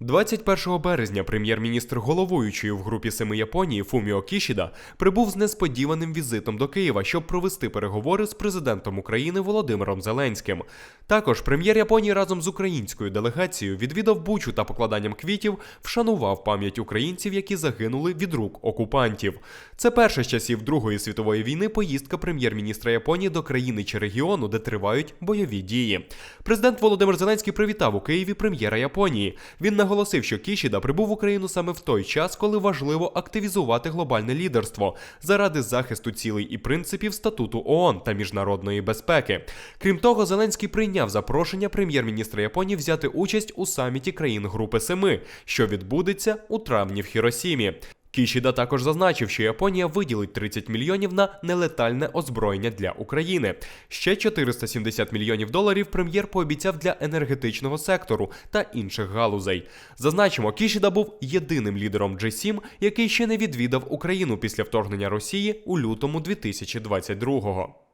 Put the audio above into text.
21 березня прем'єр-міністр головуючої в групі семи Японії Фуміо Кішіда прибув з несподіваним візитом до Києва, щоб провести переговори з президентом України Володимиром Зеленським. Також прем'єр Японії разом з українською делегацією відвідав Бучу та покладанням квітів вшанував пам'ять українців, які загинули від рук окупантів. Це перша з часів Другої світової війни поїздка прем'єр-міністра Японії до країни чи регіону, де тривають бойові дії. Президент Володимир Зеленський привітав у Києві прем'єра Японії. Він наголосив, що Кішіда прибув в Україну саме в той час, коли важливо активізувати глобальне лідерство заради захисту цілей і принципів статуту ООН та міжнародної безпеки. Крім того, Зеленський прийняв запрошення прем'єр-міністра Японії взяти участь у саміті країн Групи Семи, що відбудеться у травні в Хіросімі. Кішіда також зазначив, що Японія виділить 30 мільйонів на нелетальне озброєння для України. Ще 470 мільйонів доларів прем'єр пообіцяв для енергетичного сектору та інших галузей. Зазначимо, Кішіда був єдиним лідером G7, який ще не відвідав Україну після вторгнення Росії у лютому 2022-го.